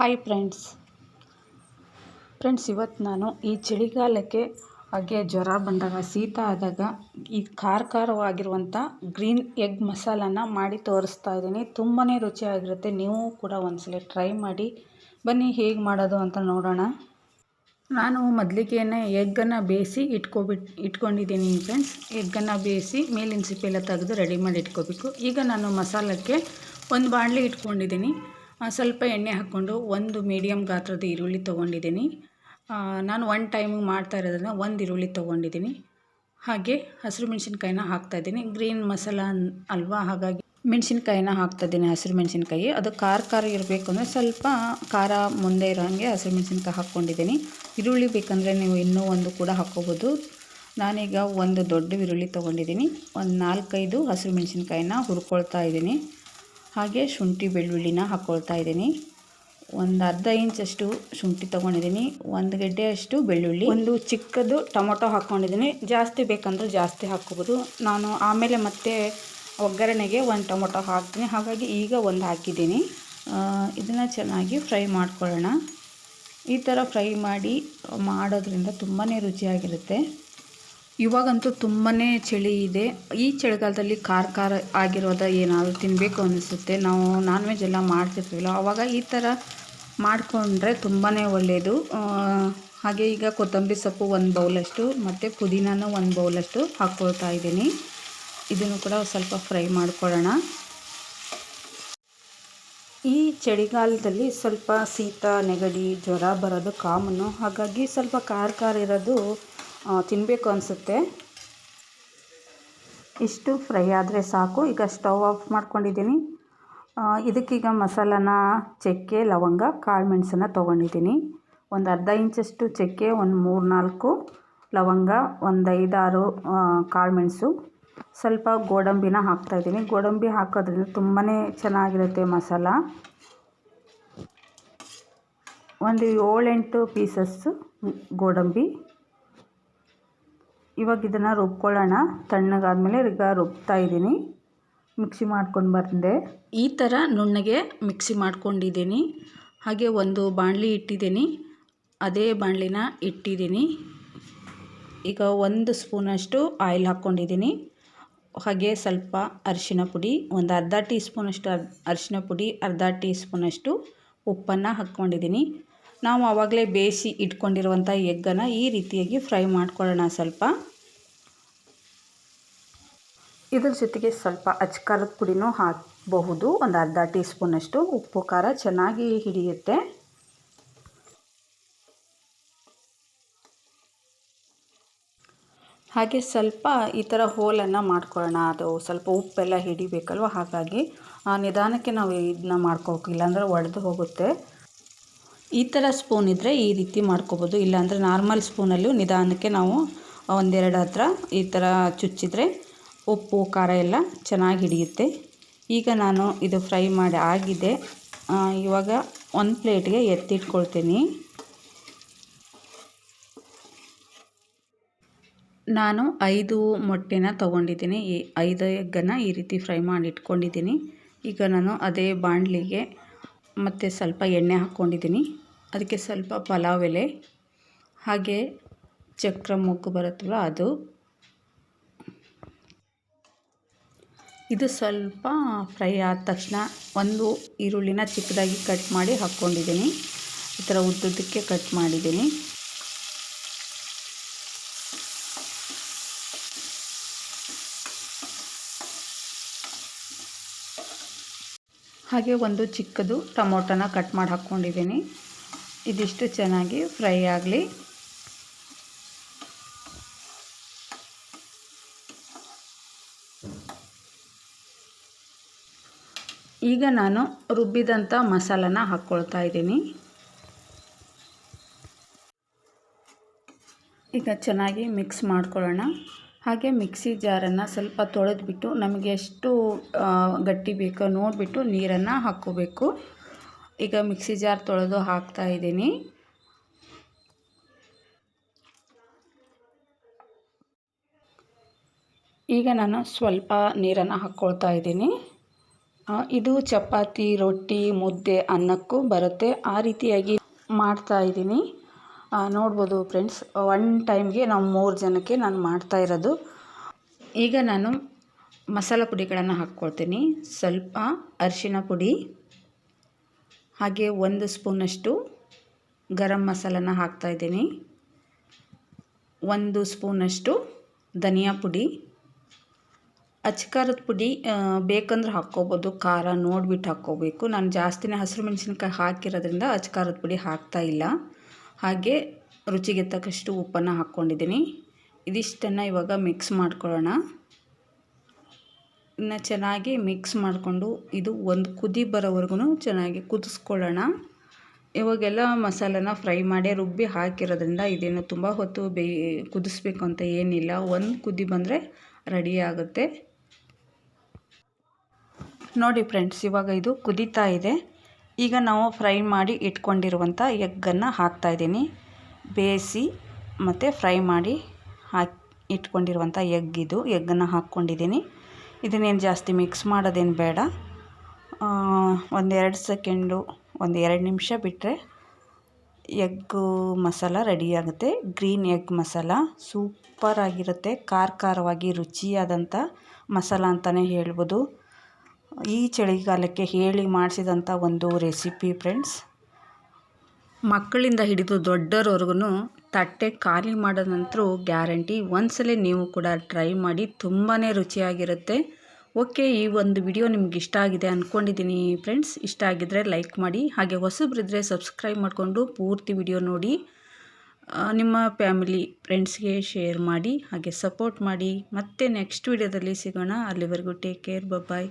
Hi friends friends ಇವತ್ತು ನಾನು ಈ ಚಳಿಗಾಲಕ್ಕೆ ಹಾಗೆ ಜ್ವರ ಬಂದಾಗ, ಶೀತ ಆದಾಗ ಈ ಖಾರ ಖಾರವಾಗಿರುವಂಥ ಗ್ರೀನ್ ಎಗ್ ಮಸಾಲಾನ ಮಾಡಿ ತೋರಿಸ್ತಾ ಇದ್ದೀನಿ. ತುಂಬಾ ರುಚಿಯಾಗಿರುತ್ತೆ. ನೀವು ಕೂಡ ಒಂದ್ಸಲ ಟ್ರೈ ಮಾಡಿ. ಬನ್ನಿ, ಹೇಗೆ ಮಾಡೋದು ಅಂತ ನೋಡೋಣ. ನಾನು ಮೊದಲಿಗೆ ಎಗ್ಗನ್ನು ಬೇಯಿಸಿ ಇಟ್ಕೋಬಿಟ್, ಇಟ್ಕೊಂಡಿದ್ದೀನಿ ಫ್ರೆಂಡ್ಸ್ ಎಗ್ಗನ್ನು ಬೇಯಿಸಿ ಮೇಲಿನ ಸಿಪ್ಪೆಲ್ಲ ತೆಗೆದು ರೆಡಿ ಮಾಡಿ ಇಟ್ಕೋಬೇಕು. ಈಗ ನಾನು ಮಸಾಲಕ್ಕೆ ಒಂದು ಬಾಣಲಿ ಇಟ್ಕೊಂಡಿದ್ದೀನಿ. ಸ್ವಲ್ಪ ಎಣ್ಣೆ ಹಾಕ್ಕೊಂಡು ಒಂದು ಮೀಡಿಯಮ್ ಗಾತ್ರದ ಈರುಳ್ಳಿ ತೊಗೊಂಡಿದ್ದೀನಿ. ನಾನು ಒನ್ ಟೈಮಿಗೆ ಮಾಡ್ತಾ ಇರೋದರಿಂದ ಒಂದು ಈರುಳ್ಳಿ ತೊಗೊಂಡಿದ್ದೀನಿ. ಹಾಗೆ ಹಸಿರು ಮೆಣಸಿನ್ಕಾಯಿನ ಹಾಕ್ತಾಯಿದ್ದೀನಿ ಗ್ರೀನ್ ಮಸಾಲ ಅಲ್ವಾ? ಹಾಗಾಗಿ ಮೆಣಸಿನ್ಕಾಯಿನ ಹಾಕ್ತಾಯಿದ್ದೀನಿ ಹಸಿರು ಮೆಣಸಿನ್ಕಾಯಿ. ಅದು ಖಾರ ಖಾರ ಇರಬೇಕು ಅಂದರೆ ಸ್ವಲ್ಪ ಖಾರ ಮುಂದೆ ಇರೋ ಹಾಗೆ ಹಸಿರು ಮೆಣಸಿನ್ಕಾಯಿ ಹಾಕ್ಕೊಂಡಿದ್ದೀನಿ. ಈರುಳ್ಳಿ ಬೇಕಂದರೆ ನೀವು ಇನ್ನೂ ಒಂದು ಕೂಡ ಹಾಕ್ಕೋಬೋದು. ನಾನೀಗ ಒಂದು ದೊಡ್ಡ ಈರುಳ್ಳಿ ತೊಗೊಂಡಿದ್ದೀನಿ. ಒಂದು ನಾಲ್ಕೈದು ಹಸಿರು ಮೆಣಸಿನ್ಕಾಯಿನ ಹುರ್ಕೊಳ್ತಾ ಇದ್ದೀನಿ. ಹಾಗೆ ಶುಂಠಿ ಬೆಳ್ಳುಳ್ಳಿನ ಹಾಕ್ಕೊಳ್ತಾ ಇದ್ದೀನಿ. ಒಂದು ಅರ್ಧ ಇಂಚಷ್ಟು ಶುಂಠಿ ತೊಗೊಂಡಿದ್ದೀನಿ. ಒಂದು ಗೆಡ್ಡೆಯಷ್ಟು ಬೆಳ್ಳುಳ್ಳಿ. ಒಂದು ಚಿಕ್ಕದು ಟೊಮೊಟೊ ಹಾಕ್ಕೊಂಡಿದ್ದೀನಿ ಜಾಸ್ತಿ ಬೇಕಂದ್ರೆ ಜಾಸ್ತಿ ಹಾಕ್ಕೋಬೋದು ನಾನು ಆಮೇಲೆ ಮತ್ತೆ ಒಗ್ಗರಣೆಗೆ ಒಂದು ಟೊಮೊಟೊ ಹಾಕ್ತೀನಿ. ಹಾಗಾಗಿ ಈಗ ಒಂದು ಹಾಕಿದ್ದೀನಿ. ಇದನ್ನು ಚೆನ್ನಾಗಿ ಫ್ರೈ ಮಾಡ್ಕೊಳ್ಳೋಣ. ಈ ಥರ ಫ್ರೈ ಮಾಡಿ ಮಾಡೋದ್ರಿಂದ ತುಂಬಾ ರುಚಿಯಾಗಿರುತ್ತೆ. ಇವಾಗಂತೂ ತುಂಬಾ ಚಳಿ ಇದೆ. ಈ ಚಳಿಗಾಲದಲ್ಲಿ ಖಾರ ಖಾರ ಆಗಿರೋದ ಏನಾದರೂ ತಿನ್ನಬೇಕು ಅನಿಸುತ್ತೆ. ನಾವು ನಾನ್ ವೆಜ್ ಎಲ್ಲ ಮಾಡ್ತಿರ್ತೀವಲ್ಲ ಆವಾಗ ಈ ಥರ ಮಾಡಿಕೊಂಡ್ರೆ ತುಂಬಾ ಒಳ್ಳೆಯದು ಹಾಗೆ ಈಗ ಕೊತ್ತಂಬರಿ ಸೊಪ್ಪು ಒಂದು ಬೌಲಷ್ಟು, ಮತ್ತು ಪುದೀನನೂ ಒಂದು ಬೌಲಷ್ಟು ಹಾಕ್ಕೊಳ್ತಾ ಇದ್ದೀನಿ. ಇದನ್ನು ಕೂಡ ಸ್ವಲ್ಪ ಫ್ರೈ ಮಾಡ್ಕೊಳ್ಳೋಣ. ಈ ಚಳಿಗಾಲದಲ್ಲಿ ಸ್ವಲ್ಪ ಶೀತ, ನೆಗಡಿ, ಜ್ವರ ಬರೋದು ಕಾಮನ್ನು ಹಾಗಾಗಿ ಸ್ವಲ್ಪ ಖಾರ ಖಾರ ಇರೋದು ತಿನ್ನಬೇಕು ಅನಿಸುತ್ತೆ. ಇಷ್ಟು ಫ್ರೈ ಆದರೆ ಸಾಕು. ಈಗ ಸ್ಟವ್ ಆಫ್ ಮಾಡ್ಕೊಂಡಿದ್ದೀನಿ. ಇದಕ್ಕೀಗ ಮಸಾಲಾನ, ಚಕ್ಕೆ, ಲವಂಗ, ಕಾಳು ಮೆಣಸನ್ನು ತೊಗೊಂಡಿದ್ದೀನಿ. ಒಂದು ಅರ್ಧ ಇಂಚಷ್ಟು ಚಕ್ಕೆ, ಒಂದು ಮೂರು ನಾಲ್ಕು ಲವಂಗ, ಒಂದು ಐದಾರು ಕಾಳು ಮೆಣಸು. ಸ್ವಲ್ಪ ಗೋಡಂಬಿನ ಹಾಕ್ತಾಯಿದ್ದೀನಿ ಗೋಡಂಬಿ ಹಾಕೋದ್ರಿಂದ ತುಂಬಾ ಚೆನ್ನಾಗಿರುತ್ತೆ ಮಸಾಲ. ಒಂದು ಏಳೆಂಟು ಪೀಸಸ್ಸು ಗೋಡಂಬಿ. ಇವಾಗ ಇದನ್ನು ರುಬ್ಕೊಳ್ಳೋಣ. ತಣ್ಣಗಾದ್ಮೇಲೆ ಈಗ ರುಬ್ತಾ ಇದ್ದೀನಿ. ಮಿಕ್ಸಿ ಮಾಡ್ಕೊಂಡು ಬಂದೆ. ಈ ಥರ ನುಣ್ಣಗೆ ಮಿಕ್ಸಿ ಮಾಡ್ಕೊಂಡಿದ್ದೀನಿ. ಹಾಗೆ ಒಂದು ಬಾಣಲಿ ಇಟ್ಟಿದ್ದೀನಿ. ಅದೇ ಬಾಣಲಿನ ಇಟ್ಟಿದ್ದೀನಿ. ಈಗ ಒಂದು ಸ್ಪೂನಷ್ಟು ಆಯಿಲ್ ಹಾಕ್ಕೊಂಡಿದ್ದೀನಿ. ಹಾಗೆ ಸ್ವಲ್ಪ ಅರಿಶಿನ ಪುಡಿ, ಒಂದು ಅರ್ಧ ಟೀ ಸ್ಪೂನಷ್ಟು ಅರ್ ಅರಿಶಿನ ಪುಡಿ, ಅರ್ಧ ಟೀ ಸ್ಪೂನಷ್ಟು ಉಪ್ಪನ್ನು ಹಾಕ್ಕೊಂಡಿದ್ದೀನಿ. ನಾವು ಆವಾಗಲೇ ಬೇಯಿಸಿ ಇಟ್ಕೊಂಡಿರುವಂಥ ಎಗ್ಗನ್ನು ಈ ರೀತಿಯಾಗಿ ಫ್ರೈ ಮಾಡ್ಕೊಳ್ಳೋಣ ಸ್ವಲ್ಪ. ಇದ್ರ ಜೊತೆಗೆ ಸ್ವಲ್ಪ ಅಚ್ಕಾರದ ಪುಡಿನೂ ಹಾಕಬಹುದು. ಒಂದು ಅರ್ಧ ಟೀ ಸ್ಪೂನಷ್ಟು ಉಪ್ಪು, ಖಾರ ಚೆನ್ನಾಗಿ ಹಿಡಿಯುತ್ತೆ. ಹಾಗೆ ಸ್ವಲ್ಪ ಈ ಥರ ಹೋಲನ್ನು ಮಾಡ್ಕೊಳ್ಳೋಣ. ಅದು ಸ್ವಲ್ಪ ಉಪ್ಪೆಲ್ಲ ಹಿಡಿಬೇಕಲ್ವ? ಹಾಗಾಗಿ ನಿಧಾನಕ್ಕೆ ನಾವು ಇದನ್ನ ಮಾಡ್ಕೋಬೇಕು ಇಲ್ಲಾಂದರೆ ಒಡೆದು ಹೋಗುತ್ತೆ. ಈ ಥರ ಸ್ಪೂನ್ ಇದ್ದರೆ ಈ ರೀತಿ ಮಾಡ್ಕೋಬೋದು. ಇಲ್ಲಾಂದರೆ ನಾರ್ಮಲ್ ಸ್ಪೂನಲ್ಲೂ ನಿಧಾನಕ್ಕೆ ನಾವು ಒಂದೆರಡು ಹತ್ರ ಈ ಥರ ಚುಚ್ಚಿದ್ರೆ ಉಪ್ಪು, ಖಾರ ಎಲ್ಲ ಚೆನ್ನಾಗಿ ಹಿಡಿಯುತ್ತೆ. ಈಗ ನಾನು ಇದು ಫ್ರೈ ಮಾಡಿ ಆಗಿದೆ. ಇವಾಗ ಒಂದು ಪ್ಲೇಟ್ಗೆ ಎತ್ತಿಟ್ಕೊಳ್ತೀನಿ. ನಾನು ಐದು ಮೊಟ್ಟೆನ ತೊಗೊಂಡಿದ್ದೀನಿ. ಈ ಐದು ಎಗ್ಗನ್ನು ಈ ರೀತಿ ಫ್ರೈ ಮಾಡಿ ಇಟ್ಕೊಂಡಿದ್ದೀನಿ. ಈಗ ನಾನು ಅದೇ ಬಾಣಲಿಗೆ ಮತ್ತು ಸ್ವಲ್ಪ ಎಣ್ಣೆ ಹಾಕ್ಕೊಂಡಿದ್ದೀನಿ. ಅದಕ್ಕೆ ಸ್ವಲ್ಪ ಪಲಾವ್ ಎಲೆ, ಹಾಗೆ ಚಕ್ರ ಮೊಗ್ಗು ಬರುತ್ತಲ್ಲ ಅದು. ಇದು ಸ್ವಲ್ಪ ಫ್ರೈ ಆದ ತಕ್ಷಣ ಒಂದು ಈರುಳ್ಳಿನ ಚಿಕ್ಕದಾಗಿ ಕಟ್ ಮಾಡಿ ಹಾಕ್ಕೊಂಡಿದ್ದೀನಿ. ಈ ಥರ ಉದ್ದುದ್ದಕ್ಕೆ ಕಟ್ ಮಾಡಿದ್ದೀನಿ. ಹಾಗೆ ಒಂದು ಚಿಕ್ಕದು ಟೊಮೊಟೊನ ಕಟ್ ಮಾಡಿ ಹಾಕ್ಕೊಂಡಿದ್ದೀನಿ. ಇದಿಷ್ಟು ಚೆನ್ನಾಗಿ ಫ್ರೈ ಆಗಲಿ. ಈಗ ನಾನು ರುಬ್ಬಿದಂಥ ಮಸಾಲನ ಹಾಕ್ಕೊಳ್ತಾ ಇದ್ದೀನಿ. ಈಗ ಚೆನ್ನಾಗಿ ಮಿಕ್ಸ್ ಮಾಡ್ಕೊಳ್ಳೋಣ. ಹಾಗೆ ಮಿಕ್ಸಿ ಜಾರನ್ನು ಸ್ವಲ್ಪ ತೊಳೆದ್ಬಿಟ್ಟು ನಮಗೆ ಎಷ್ಟು ಗಟ್ಟಿ ಬೇಕೋ ನೋಡಿಬಿಟ್ಟು ನೀರನ್ನು ಹಾಕ್ಕೋಬೇಕು. ಈಗ ಮಿಕ್ಸಿ ಜಾರ್ ತೊಳೆದು ಹಾಕ್ತಾ ಇದ್ದೀನಿ. ಈಗ ನಾನು ಸ್ವಲ್ಪ ನೀರನ್ನು ಹಾಕ್ಕೊಳ್ತಾ ಇದ್ದೀನಿ. ಇದು ಚಪಾತಿ, ರೊಟ್ಟಿ, ಮುದ್ದೆ ಅನ್ನಕ್ಕೂ ಬರುತ್ತೆ. ಆ ರೀತಿಯಾಗಿ ಮಾಡ್ತಾ ಇದ್ದೀನಿ. ನೋಡ್ಬೋದು ಫ್ರೆಂಡ್ಸ್ ಒನ್ ಟೈಮ್ಗೆ ನಾವು ಮೂರು ಜನಕ್ಕೆ ನಾನು ಮಾಡ್ತಾ ಇರೋದು. ಈಗ ನಾನು ಮಸಾಲೆ ಪುಡಿಗಳನ್ನು ಹಾಕ್ಕೊಳ್ತೀನಿ. ಸ್ವಲ್ಪ ಅರಿಶಿನ ಪುಡಿ, ಹಾಗೆ ಒಂದು ಸ್ಪೂನಷ್ಟು ಗರಂ ಮಸಾಲನ ಹಾಕ್ತಾಯಿದ್ದೀನಿ ಒಂದು ಸ್ಪೂನಷ್ಟು ಧನಿಯಾ ಪುಡಿ ಅಚ್ಕಾರದ ಪುಡಿ ಆ, ಬೇಕಂದ್ರೆ ಹಾಕ್ಕೋಬೋದು. ಖಾರ ನೋಡಿಬಿಟ್ಟು ಹಾಕ್ಕೋಬೇಕು. ನಾನು ಜಾಸ್ತಿನೇ ಹಸಿರು ಮೆಣಸಿನ್ಕಾಯಿ ಹಾಕಿರೋದ್ರಿಂದ ಅಚ್ಕಾರದ ಪುಡಿ ಹಾಕ್ತಾ ಇಲ್ಲ. ಹಾಗೆ ರುಚಿಗೆ ತಕ್ಕಷ್ಟು ಉಪ್ಪನ್ನು ಹಾಕ್ಕೊಂಡಿದ್ದೀನಿ. ಇದಿಷ್ಟನ್ನು ಇವಾಗ ಮಿಕ್ಸ್ ಮಾಡ್ಕೊಳ್ಳೋಣ. ಇನ್ನು ಚೆನ್ನಾಗಿ ಮಿಕ್ಸ್ ಮಾಡಿಕೊಂಡು ಇದು ಒಂದು ಕುದಿ ಬರೋವರೆಗೂ ಚೆನ್ನಾಗಿ ಕುದಿಸ್ಕೊಳ್ಳೋಣ. ಇವಾಗೆಲ್ಲ ಮಸಾಲನ ಫ್ರೈ ಮಾಡಿ ರುಬ್ಬಿ ಹಾಕಿರೋದ್ರಿಂದ ಇದೇನು ತುಂಬ ಹೊತ್ತು ಬೇ ಕುದಿಸ್ಬೇಕು ಅಂತ ಏನಿಲ್ಲ. ಒಂದು ಕುದಿ ಬಂದರೆ ರೆಡಿ ಆಗುತ್ತೆ. ನೋಡಿ ಫ್ರೆಂಡ್ಸ್ ಇವಾಗ ಇದು ಕುದೀತಾ ಇದೆ. ಈಗ ನಾವು ಫ್ರೈ ಮಾಡಿ ಇಟ್ಕೊಂಡಿರುವಂಥ ಎಗ್ಗನ್ನು ಹಾಕ್ತಾಯಿದ್ದೀನಿ ಬೇಯಿಸಿ ಮತ್ತು ಫ್ರೈ ಮಾಡಿ ಹಾಕಿ ಇಟ್ಕೊಂಡಿರುವಂಥ ಎಗ್ ಇದು, ಎಗ್ಗನ್ನು ಹಾಕ್ಕೊಂಡಿದ್ದೀನಿ. ಇದನ್ನೇನು ಜಾಸ್ತಿ ಮಿಕ್ಸ್ ಮಾಡೋದೇನು ಬೇಡ. ಒಂದೆರಡು ಸೆಕೆಂಡು ಒಂದು ಎರಡು ನಿಮಿಷ ಬಿಟ್ಟರೆ ಎಗ್ಗು ಮಸಾಲ ರೆಡಿಯಾಗುತ್ತೆ ಗ್ರೀನ್ ಎಗ್ ಮಸಾಲ ಸೂಪರಾಗಿರುತ್ತೆ ಖಾರ ಖಾರವಾಗಿ ರುಚಿಯಾದಂಥ ಮಸಾಲ ಅಂತಲೇ ಹೇಳ್ಬೋದು. ಈ ಚಳಿಗಾಲಕ್ಕೆ ಹೇಳಿ ಮಾಡಿಸಿದಂಥ ಒಂದು ರೆಸಿಪಿ ಫ್ರೆಂಡ್ಸ್ ಮಕ್ಕಳಿಂದ ಹಿಡಿದು ದೊಡ್ಡರವರೆಗೂ ತಟ್ಟೆ ಖಾಲಿ ಮಾಡೋದಂತರೂ ಗ್ಯಾರಂಟಿ ಒಂದ್ಸಲ ನೀವು ಕೂಡ ಟ್ರೈ ಮಾಡಿ ತುಂಬಾ ರುಚಿಯಾಗಿರುತ್ತೆ. ಓಕೆ ಈ ಒಂದು ವಿಡಿಯೋ ನಿಮ್ಗೆ ಇಷ್ಟ ಆಗಿದೆ ಅಂದ್ಕೊಂಡಿದ್ದೀನಿ ಫ್ರೆಂಡ್ಸ್ ಇಷ್ಟ ಆಗಿದ್ದರೆ ಲೈಕ್ ಮಾಡಿ, ಹಾಗೆ ಹೊಸಬ್ರಿದ್ರೆ ಸಬ್ಸ್ಕ್ರೈಬ್ ಮಾಡಿಕೊಂಡು ಪೂರ್ತಿ ವಿಡಿಯೋ ನೋಡಿ ನಿಮ್ಮ ಫ್ಯಾಮಿಲಿ ಫ್ರೆಂಡ್ಸ್ಗೆ ಶೇರ್ ಮಾಡಿ, ಹಾಗೆ ಸಪೋರ್ಟ್ ಮಾಡಿ. ಮತ್ತೆ ನೆಕ್ಸ್ಟ್ ವಿಡಿಯೋದಲ್ಲಿ ಸಿಗೋಣ. ಅಲ್ಲಿವರೆಗೂ take care bye